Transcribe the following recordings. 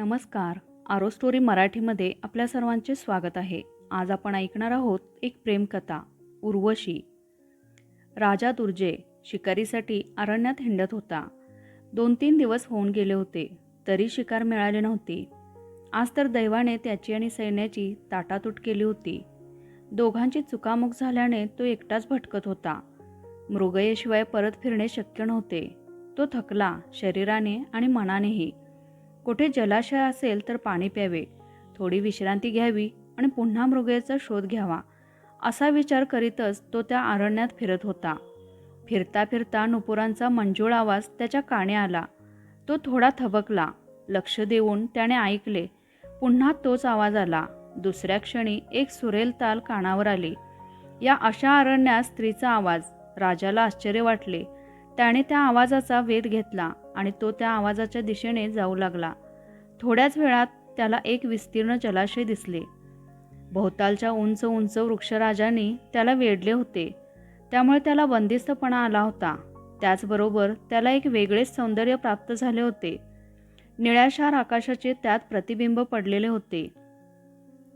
नमस्कार. आरो स्टोरी मराठीमध्ये आपल्या सर्वांचे स्वागत आहे. आज आपण ऐकणार आहोत एक प्रेमकथा उर्वशी. राजा दुर्जे शिकारीसाठी अरण्यात हिंडत होता. दोन तीन दिवस होऊन गेले होते तरी शिकार मिळाली नव्हती. आज तर दैवाने त्याची आणि सैन्याची ताटातूट केली होती. दोघांची चुकामुक झाल्याने तो एकटाच भटकत होता. मृगयेशिवाय परत फिरणे शक्य नव्हते. तो थकला शरीराने आणि मनानेही. कुठे जलाशय असेल तर पाणी प्यावे. थोडी विश्रांती घ्यावी आणि पुन्हा मृगेचा शोध घ्यावा. असा विचार करीतच तो त्या अरण्यात फिरत होता. फिरता फिरता नुपुरांचा मंजूळ आवाज त्याच्या काने आला. तो थोडा थबकला. लक्ष देऊन त्याने ऐकले. पुन्हा तोच आवाज आला. दुसऱ्या क्षणी एक सुरेल ताल कानावर आली. या अशा अरण्यात स्त्रीचा आवाज. राजाला आश्चर्य वाटले. त्याने त्या आवाजाचा वेध घेतला आणि तो त्या आवाजाच्या दिशेने जाऊ लागला. थोड्याच वेळात त्याला एक विस्तीर्ण जलाशय दिसले. भोवतालच्या उंच उंच वृक्षराजांनी त्याला वेढले होते. त्यामुळे त्याला बंदिस्तपणा आला होता. त्याचबरोबर त्याला एक वेगळेच सौंदर्य प्राप्त झाले होते. निळ्याशार आकाशाचे त्यात प्रतिबिंब पडलेले होते.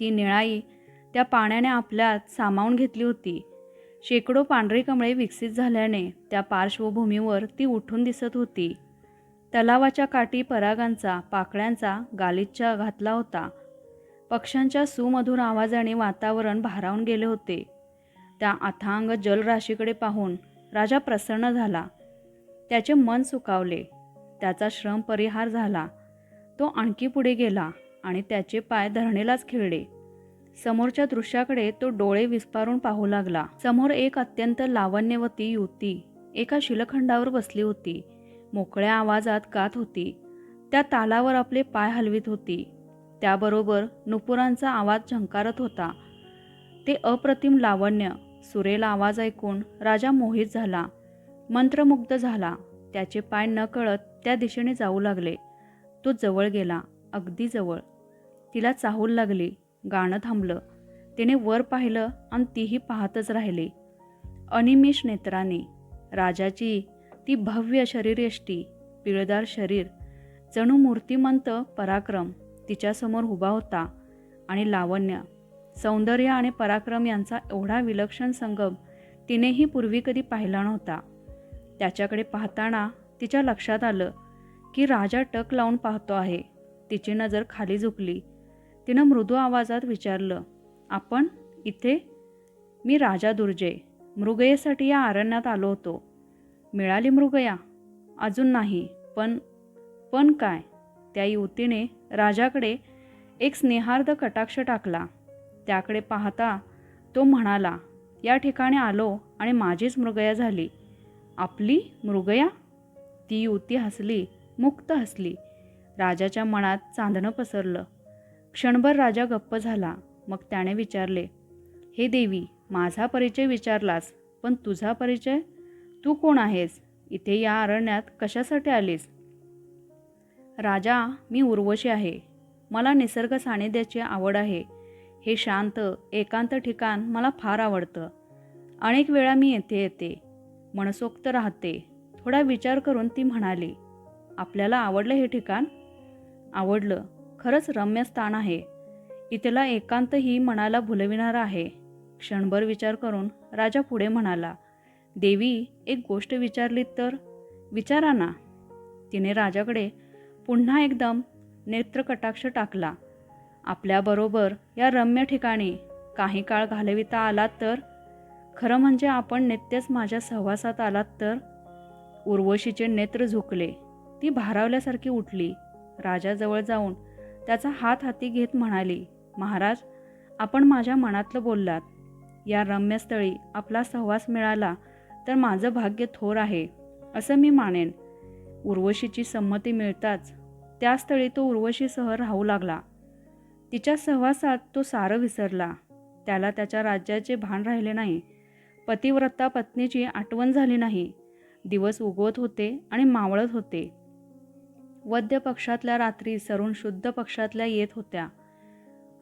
ती निळाई त्या पाण्याने आपल्यात सामावून घेतली होती. शेकडो पांढरी कमळे विकसित झाल्याने त्या पार्श्वभूमीवर ती उठून दिसत होती. तलावाच्या काठी परागांचा पाकळ्यांचा गालिच्चा घातला होता. पक्ष्यांच्या सुमधुर आवाजाने वातावरण भारावून गेले होते. त्या अथांग जलराशीकडे पाहून राजा प्रसन्न झाला. त्याचे मन सुकावले. त्याचा श्रम परिहार झाला. तो आणखी पुढे गेला आणि त्याचे पाय धरणेलाच खिळले. समोरच्या दृश्याकडे तो डोळे विस्पारून पाहू लागला. समोर एक अत्यंत लावण्यवती युवती एका शिलखंडावर बसली होती. मोकळ्या आवाजात गात होती. त्या तालावर आपले पाय हलवित होती. त्याबरोबर नुपुरांचा आवाज झंकारत होता. ते अप्रतिम लावण्य सुरेल आवाज ऐकून राजा मोहित झाला. मंत्रमुग्ध झाला. त्याचे पाय न कळत त्या दिशेने जाऊ लागले. तो जवळ गेला अगदी जवळ. तिला चाहूल लागली. गाणं थांबलं. तिने वर पाहिलं आणि तीही पाहतच राहिली. अनिमिष नेत्राने राजाची ती भव्य शरीरयष्टी पिळदार शरीर जणू मूर्तिमंत पराक्रम तिच्यासमोर उभा होता आणि लावण्य सौंदर्य आणि पराक्रम यांचा एवढा विलक्षण संगम तिनेही पूर्वी कधी पाहिला नव्हता. त्याच्याकडे पाहताना तिच्या लक्षात आलं की राजा टक लावून पाहतो आहे. तिची नजर खाली झुकली. तिनं मृदू आवाजात विचारलं आपण इथे? मी राजा दुर्जे. मृगयेसाठी या अरण्यात आलो होतो. मिळाली मृगया? अजून नाही. पण पण काय? त्या युवतीने राजाकडे एक स्नेहार्द कटाक्ष टाकला. त्याकडे पाहता तो म्हणाला या ठिकाणी आलो आणि माझीच मृगया झाली. आपली मृगया? ती युवती हसली मुक्त हसली. राजाच्या मनात चांदणं पसरलं. क्षणभर राजा गप्प झाला. मग त्याने विचारले हे देवी माझा परिचय विचारलास पण तुझा परिचय? तू कोण आहेस? इथे या अरण्यात कशासाठी आलीस? राजा मी उर्वशी आहे. मला निसर्ग सानिध्याची आवड आहे. हे शांत एकांत ठिकाण मला फार आवडतं. अनेक वेळा मी येथे येते. मनसोक्त राहते. थोडा विचार करून ती म्हणाली आपल्याला आवडलं हे ठिकाण? आवडलं. खरंच रम्य स्थान आहे. इथला एकांतही मनाला भुलविणार आहे. क्षणभर विचार करून राजा पुढे म्हणाला देवी एक गोष्ट विचारली तर? विचारा ना. तिने राजाकडे पुन्हा एकदम नेत्रकटाक्ष टाकला. आपल्याबरोबर या रम्य ठिकाणी काही काळ घालविता आलात तर? खरं म्हणजे आपण नित्यच माझ्या सहवासात आलात तर? उर्वशीचे नेत्र झुकले. ती भारावल्यासारखी उठली. राजाजवळ जाऊन त्याचा हात हाती घेत म्हणाली महाराज आपण माझ्या मनातलं बोललात. या रम्यस्थळी आपला सहवास मिळाला तर माझं भाग्य थोर आहे असं मी मानेन. उर्वशीची संमती मिळताच त्या स्थळी तो उर्वशीसह राहू लागला. तिच्या सहवासात तो सारं विसरला. त्याला त्याच्या राज्याचे भान राहिले नाही. पतिव्रता पत्नीची आठवण झाली नाही. दिवस उगवत होते आणि मावळत होते. वद्य पक्षातल्या रात्री सरून शुद्ध पक्षातल्या येत होत्या.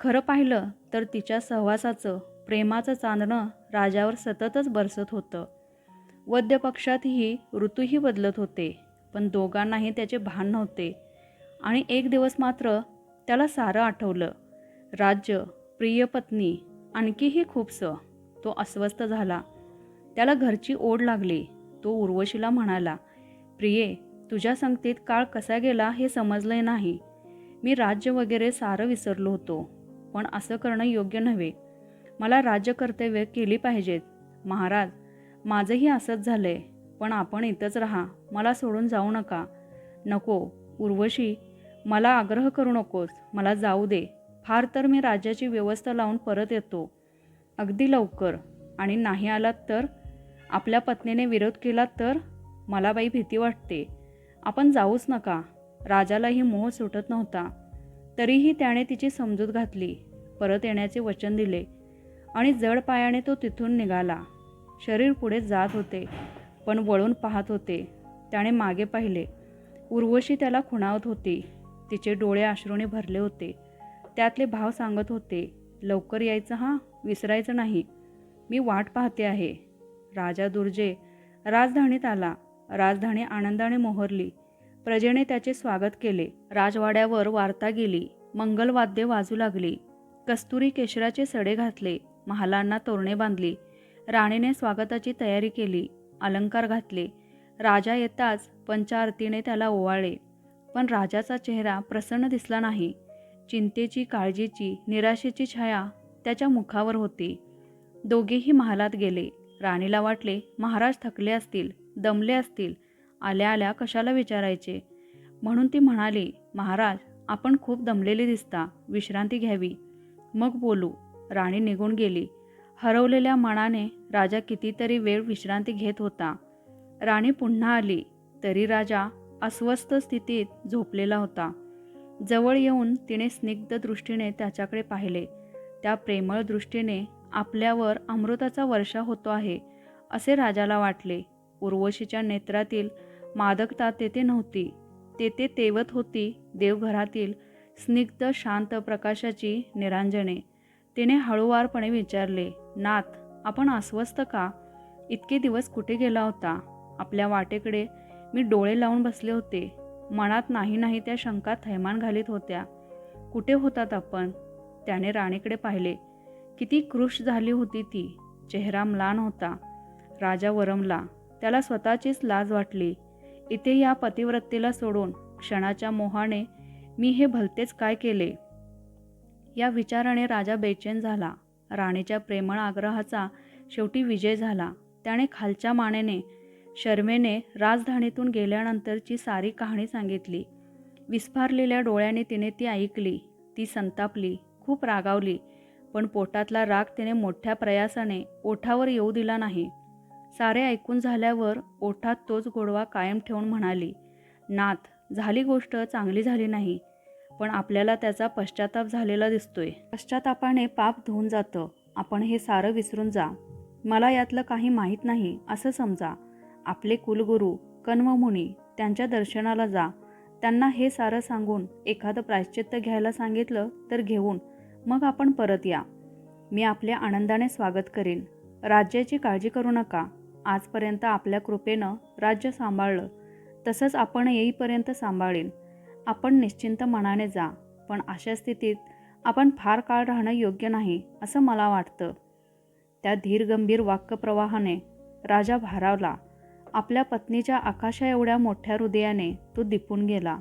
खरं पाहिलं तर तिच्या सहवासाचं प्रेमाचं चांदणं राजावर सततच बरसत होतं. वद्य पक्षातही ऋतूही बदलत होते पण दोघांनाही त्याचे भान नव्हते. आणि एक दिवस मात्र त्याला सारं आठवलं. राज्य प्रिय पत्नी आणखीही खूपसं तो अस्वस्थ झाला. त्याला घरची ओढ लागली. तो उर्वशीला म्हणाला प्रिये तुझ्या संगतीत काळ कसा गेला हे समजलंय नाही. मी राज्य वगैरे सारं विसरलो होतो पण असं करणं योग्य नव्हे. मला राज्यकर्तव्य केली पाहिजेत. महाराज माझंही असंच झालंय पण आपण इथंच राहा मला सोडून जाऊ नका. नको उर्वशी मला आग्रह करू नकोस मला जाऊ दे. फार तर मी राज्याची व्यवस्था लावून परत येतो. अगदी लवकर. आणि नाही आलात तर? आपल्या पत्नीने विरोध केला तर? मला बाई भीती वाटते. आपण जाऊच नका. राजालाही मोह सुटत नव्हता. तरीही त्याने तिची समजूत घातली. परत येण्याचे वचन दिले. आणि जड पायाने तो तिथून निघाला. शरीर पुढे जात होते पण वळून पाहत होते. त्याने मागे पाहिले. उर्वशी त्याला खुणावत होती. तिचे डोळे अश्रूने भरले होते. त्यातले भाव सांगत होते लवकर यायचं हां? विसरायचं नाही. मी वाट पाहते आहे. राजा दुर्जे राजधानीत आला. राजधानी आनंदाने मोहरली. प्रजेने त्याचे स्वागत केले. राजवाड्यावर वार्ता गेली. मंगलवाद्ये वाजू लागली. कस्तुरी केशराचे सडे घातले. महालांना तोरणे बांधली. राणीने स्वागताची तयारी केली. अलंकार घातले. राजा येताच पंचारतीने त्याला ओवाळले. पण राजाचा चेहरा प्रसन्न दिसला नाही. चिंतेची काळजीची निराशेची छाया त्याच्या मुखावर होती. दोघेही महालात गेले. राणीला वाटले महाराज थकले असतील. दमले असतील. आल्या आल्या कशाला विचारायचे? म्हणून ती म्हणाली महाराज आपण खूप दमलेले दिसता विश्रांती घ्यावी. मग बोलू राणी निघून गेली. हरवलेल्या मनाने राजा कितीतरी वेळ विश्रांती घेत होता. राणी पुन्हा आली तरी राजा अस्वस्थ स्थितीत झोपलेला होता. जवळ येऊन तिने स्निग्ध दृष्टीने त्याच्याकडे पाहिले. त्या प्रेमळ दृष्टीने आपल्यावर अमृताचा वर्षा होतो आहे असे राजाला वाटले. उर्वशीच्या नेत्रातील मादकता तेथे नव्हती. तेथे तेवत होती देवघरातील स्निग्ध शांत प्रकाशाची निरांजने. तिने हळूवारपणे विचारले नाथ आपण अस्वस्थ का? इतके दिवस कुठे गेला होता? आपल्या वाटेकडे मी डोळे लावून बसले होते. मनात नाही नाही त्या शंका थैमान घालीत होत्या. कुठे होतात आपण त्याने राणीकडे पाहिले. किती कृश झाली होती ती. चेहरा म्लान होता. राजा वरमला. त्याला स्वतःचीच लाज वाटली. इथे या पतिव्रतेला सोडून क्षणाच्या मोहाने मी हे भलतेच काय केले? या विचाराने राजा बेचैन झाला. राणीच्या प्रेमळ आग्रहाचा शेवटी विजय झाला. त्याने खालच्या मानेने शर्मेने राजधानीतून गेल्यानंतरची सारी कहाणी सांगितली. विस्फारलेल्या डोळ्याने तिने ती ऐकली ती संतापली खूप रागावली पण पोटातला राग तिने मोठ्या प्रयासाने ओठावर येऊ दिला नाही. सारे ऐकून झाल्यावर ओठात तोच गोडवा कायम ठेवून म्हणाली नाथ झाली गोष्ट चांगली झाली नाही पण आपल्याला त्याचा पश्चाताप झालेला दिसतोय. पश्चातापाने पाप धुवून जातं. आपण हे सारं विसरून जा. मला यातलं काही माहीत नाही असं समजा. आपले कुलगुरू कन्वमुनी त्यांच्या दर्शनाला जा. त्यांना हे सारं सांगून एखादं प्रायश्चित्त घ्यायला सांगितलं तर घेऊन मग आपण परत या. मी आपल्या आनंदाने स्वागत करीन. राज्याची काळजी करू नका. आजपर्यंत आपल्या कृपेनं राज्य सांभाळलं. तसंच आपण येईपर्यंत सांभाळेन. आपण निश्चिंत मनाने जा पण अशा स्थितीत आपण फार काळ राहणं योग्य नाही असं मला वाटतं. त्या धीरगंभीर वाक्यप्रवाहाने राजा भारावला. आपल्या पत्नीच्या आकाशा एवढ्या मोठ्या हृदयाने तो दिपून गेला.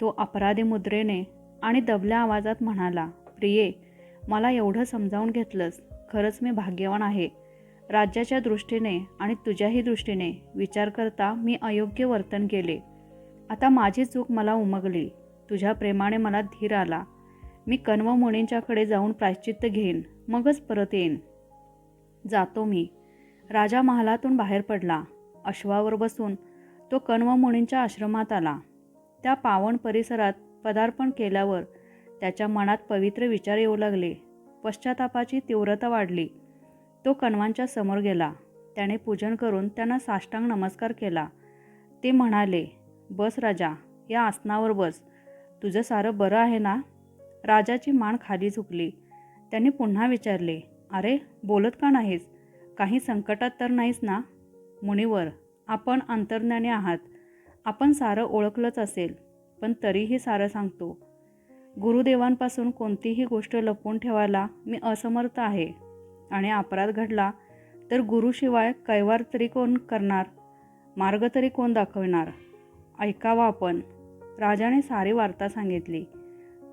तो अपराधी मुद्रेने आणि दबल्या आवाजात म्हणाला प्रिये मला एवढं समजावून घेतलंस. खरंच मी भाग्यवान आहे. राज्याच्या दृष्टीने आणि तुझ्याही दृष्टीने विचार करता मी अयोग्य वर्तन केले. आता माझी चूक मला उमगली. तुझ्या प्रेमाने मला धीर आला. मी कण्व मुनींच्याकडे जाऊन प्रायश्चित्त घेईन. मगच परत येईन. जातो मी. राजा महालातून बाहेर पडला. अश्वावर बसून तो कण्व मुनींच्या आश्रमात आला. त्या पावन परिसरात पदार्पण केल्यावर त्याच्या मनात पवित्र विचार येऊ लागले. पश्चातापाची तीव्रता वाढली. तो कण्वांच्या समोर गेला. त्याने पूजन करून त्यांना साष्टांग नमस्कार केला. ते म्हणाले बस राजा या आसनावर बस. तुझं सारं बरं आहे ना? राजाची मान खाली झुकली. त्यांनी पुन्हा विचारले अरे बोलत का नाहीस? काही संकटात तर नाहीस ना? मुनिवर आपण अंतर्ज्ञानी आहात. आपण सारं ओळखलंच असेल पण तरीही सारं सांगतो. गुरुदेवांपासून कोणतीही गोष्ट लपवून ठेवायला मी असमर्थ आहे. आणि अपराध घडला तर गुरुशिवाय कैवार तरी कोण करणार? मार्ग तरी कोण दाखवणार? ऐकावा आपण. राजाने सारी वार्ता सांगितली.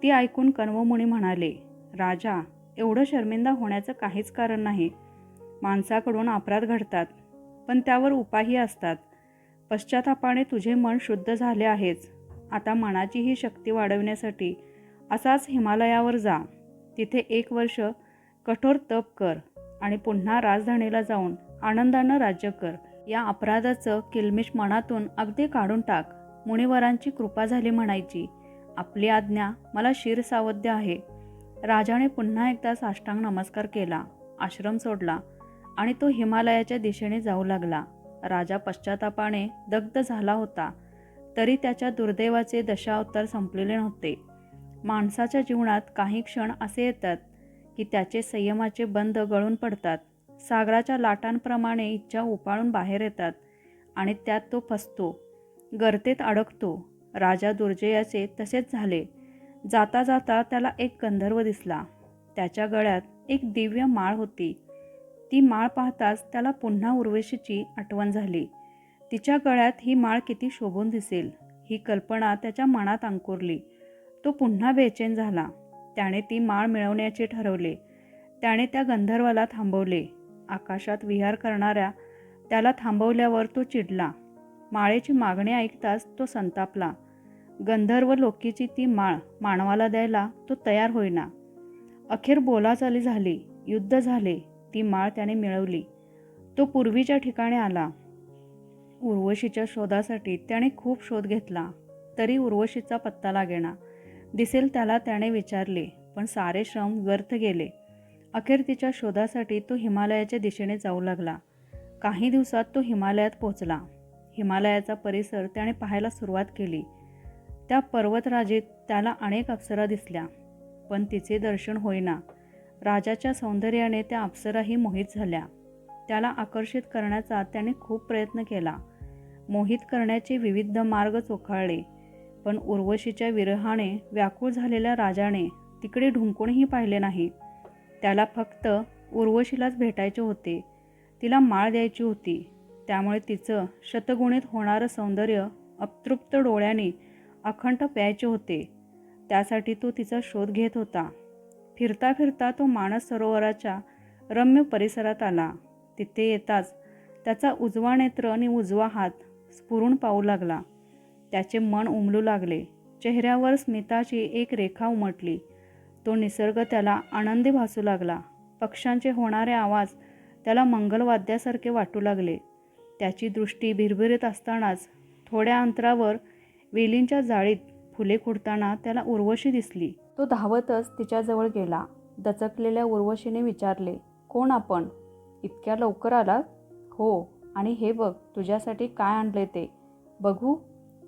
ती ऐकून कण्वमुनी म्हणाले राजा एवढं शर्मिंदा होण्याचं काहीच कारण नाही. माणसाकडून अपराध घडतात पण त्यावर उपायही असतात. पश्चातापाने तुझे मन शुद्ध झाले आहेच. आता मनाची ही शक्ती वाढवण्यासाठी असाच हिमालयावर जा. तिथे एक वर्ष कठोर तप कर आणि पुन्हा राजधानीला जाऊन आनंदानं राज्य कर. या अपराधाचं किलमिश मनातून अगदी काढून टाक. मुनिवरांची कृपा झाली म्हणायची. आपली आज्ञा मला शिरसावद्य आहे. राजाने पुन्हा एकदा साष्टांग नमस्कार केला. आश्रम सोडला आणि तो हिमालयाच्या दिशेने जाऊ लागला. राजा पश्चातापाने दग्ध झाला होता. तरी त्याच्या दुर्दैवाचे दशावतार संपलेले नव्हते. माणसाच्या जीवनात काही क्षण असे येतात की त्याचे संयमाचे बंध गळून पडतात. सागराच्या लाटांप्रमाणे इच्छा उपाळून बाहेर येतात आणि त्यात तो फसतो. गर्तेत अडकतो. राजा दुर्जयाचे तसेच झाले. जाता जाता त्याला एक गंधर्व दिसला. त्याच्या गळ्यात एक दिव्य माळ होती. ती माळ पाहताच त्याला पुन्हा उर्वशीची आठवण झाली. तिच्या गळ्यात ही माळ किती शोभून दिसेल ही कल्पना त्याच्या मनात अंकुरली. तो पुन्हा बेचैन झाला. त्याने ती माळ मिळवण्याचे ठरवले. त्याने त्या गंधर्वाला थांबवले. आकाशात विहार करणाऱ्या त्याला थांबवल्यावर तो चिडला. माळेची मागणी ऐकताच तो संतापला. गंधर्व लोकीची ती माळ मानवाला द्यायला तो तयार होईना. अखेर बोलाचाली झाली. युद्ध झाले. ती माळ त्याने मिळवली. तो पूर्वीच्या ठिकाणी आला. उर्वशीच्या शोधासाठी त्याने खूप शोध घेतला. तरी उर्वशीचा पत्ता लागेना. दिसेल त्याला त्याने विचारले पण सारे श्रम व्यर्थ गेले. अखेर तिच्या शोधासाठी तो हिमालयाच्या दिशेने जाऊ लागला. काही दिवसात तो हिमालयात पोहोचला. हिमालयाचा परिसर त्याने पाहायला सुरुवात केली. त्या पर्वतराजेत त्याला अनेक अप्सरा दिसल्या पण तिचे दर्शन होईना. राजाच्या सौंदर्याने त्या अप्सराही मोहित झाल्या. त्याला आकर्षित करण्याचा त्याने खूप प्रयत्न केला. मोहित करण्याचे विविध मार्ग चोखाळले. पण उर्वशीच्या विरहाने व्याकुळ झालेल्या राजाने तिकडे ढुंकूनही पाहिले नाही. त्याला फक्त उर्वशीलाच भेटायचे होते. तिला माळ द्यायची होती. त्यामुळे तिचं शतगुणित होणारं सौंदर्य अतृप्त डोळ्याने अखंड प्यायचे होते. त्यासाठी तो तिचा शोध घेत होता. फिरता फिरता तो मानस सरोवराच्या रम्य परिसरात आला. तिथे येताच त्याचा उजवा नेत्र आणि उजवा हात स्फुरून पाहू लागला. त्याचे मन उमलू लागले. चेहऱ्यावर स्मिताची एक रेखा उमटली. तो निसर्ग त्याला आनंदी भासू लागला. पक्ष्यांचे होणारे आवाज त्याला मंगलवाद्यासारखे वाटू लागले. त्याची दृष्टी भिरभिरीत असतानाच थोड्या अंतरावर वेलींच्या जाळीत फुले खुडताना त्याला उर्वशी दिसली. तो धावतच तिच्याजवळ गेला. दचकलेल्या उर्वशीने विचारले कोण आपण? इतक्या लवकर आलात? हो. आणि हे बघ तुझ्यासाठी काय आणले ते? बघू.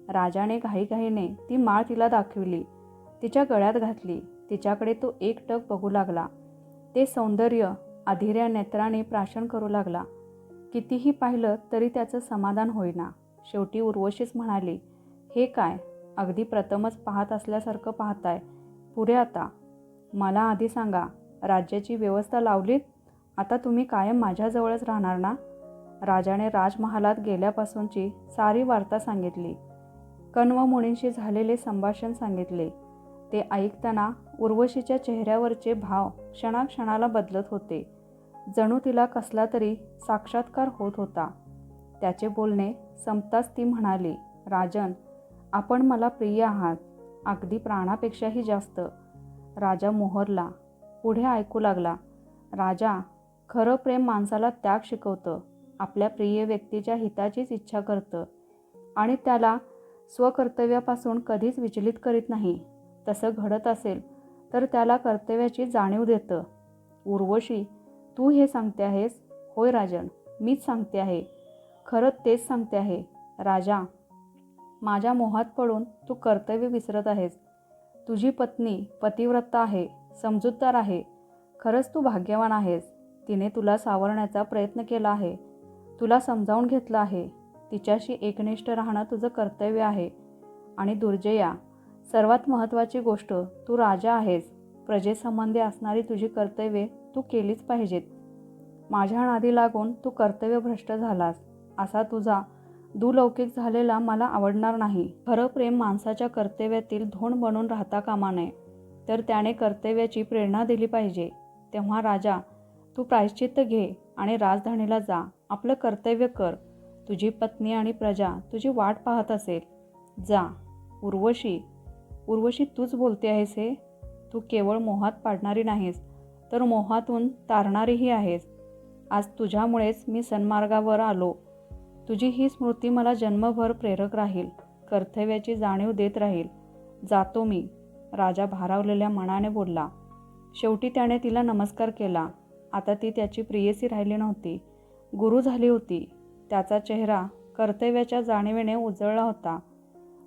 राजाने घाईघाईने ती माळ तिला दाखविली. तिच्या गळ्यात घातली. तिच्याकडे तो एक टक बघू लागला. ते सौंदर्य अधिऱ्या नेत्राने प्राशन करू लागला. कितीही पाहिलं तरी त्याचं समाधान होईना. शेवटी उर्वशीच म्हणाली हे काय? अगदी प्रथमच पाहत असल्यासारखं पाहताय. पुरे आता. मला आधी सांगा राज्याची व्यवस्था लावलीत? आता तुम्ही कायम माझ्याजवळच राहणार ना? राजाने राजमहालात गेल्यापासूनची सारी वार्ता सांगितली. कण्व मुनींशी झालेले संभाषण सांगितले. ते ऐकताना उर्वशीच्या चेहऱ्यावरचे भाव क्षणाक्षणाला बदलत होते. जणू तिला कसला तरी साक्षात्कार होत होता. त्याचे बोलणे संपताच ती म्हणाली राजन आपण मला प्रिय आहात. अगदी प्राणापेक्षाही जास्त. राजा मोहरला. पुढे ऐकू लागला. राजा खरं प्रेम माणसाला त्याग शिकवतं. आपल्या प्रिय व्यक्तीच्या हिताचीच इच्छा करतं. आणि त्याला स्वकर्तव्यापासून कधीच विचलित करीत नाही. तसं घडत असेल तर त्याला कर्तव्याची जाणीव देतं. उर्वशी तू हे सांगते आहेस? होय राजन मीच सांगते आहे. खरं तेच सांगते आहे. राजा माझ्या मोहात पडून तू कर्तव्य विसरत आहेस. तुझी पत्नी पतिव्रता आहे समजूतदार आहे. खरंच तू भाग्यवान आहेस. तिने तुला सावरण्याचा प्रयत्न केला आहे. तुला समजावून घेतलं आहे. तिच्याशी एकनिष्ठ राहणं तुझं कर्तव्य आहे. आणि दुर्जया सर्वात महत्त्वाची गोष्ट तू राजा आहेस. प्रजेसंबंधी असणारी तुझी कर्तव्ये तू केलीच पाहिजेत. माझ्या नादी लागून तू कर्तव्यभ्रष्ट झालास. असा तुझा दुलौकिक झालेला मला आवडणार नाही. खरं प्रेम माणसाच्या कर्तव्यातील धोंड बनून राहता कामा नये. तर त्याने कर्तव्याची प्रेरणा दिली पाहिजे. तेव्हा राजा तू प्रायश्चित्त घे आणि राजधानीला जा. आपलं कर्तव्य कर. तुझी पत्नी आणि प्रजा तुझी वाट पाहत असेल. जा उर्वशी. उर्वशी तूच बोलते आहेस हे? तू केवळ मोहात पाडणारी नाहीस तर मोहातून तारणारीही आहेस. आज तुझ्यामुळेच मी सन्मार्गावर आलो. तुझी ही स्मृती मला जन्मभर प्रेरक राहील कर्तव्याची जाणीव देत राहील. जातो मी. राजा भारावलेल्या मनाने बोलला. शेवटी त्याने तिला नमस्कार केला. आता ती त्याची प्रियसी राहिली नव्हती. गुरु झाली होती. त्याचा चेहरा कर्तव्याच्या जाणीवेने उजळला होता.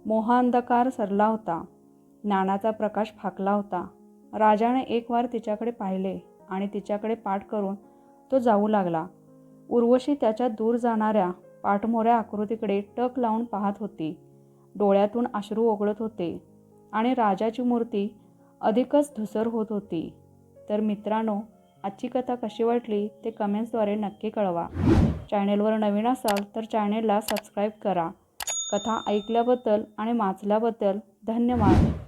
मोहांधकार सरला होता. ज्ञानाचा प्रकाश फाकला होता. राजाने एक वार तिच्याकडे पाहिले आणि तिच्याकडे पाठ करून तो जाऊ लागला. उर्वशी त्याच्या दूर जाणाऱ्या पाठमोऱ्या आकृतीकडे टक लावून पाहत होती. डोळ्यातून अश्रू ओघळत होते आणि राजाची मूर्ती अधिकच धुसर होत होती. तर मित्रांनो आजची कथा कशी वाटली ते कमेंट्सद्वारे नक्की कळवा. चॅनेलवर नवीन असाल तर चॅनेलला सबस्क्राईब करा. कथा ऐकल्याबद्दल आणि वाचल्याबद्दल धन्यवाद.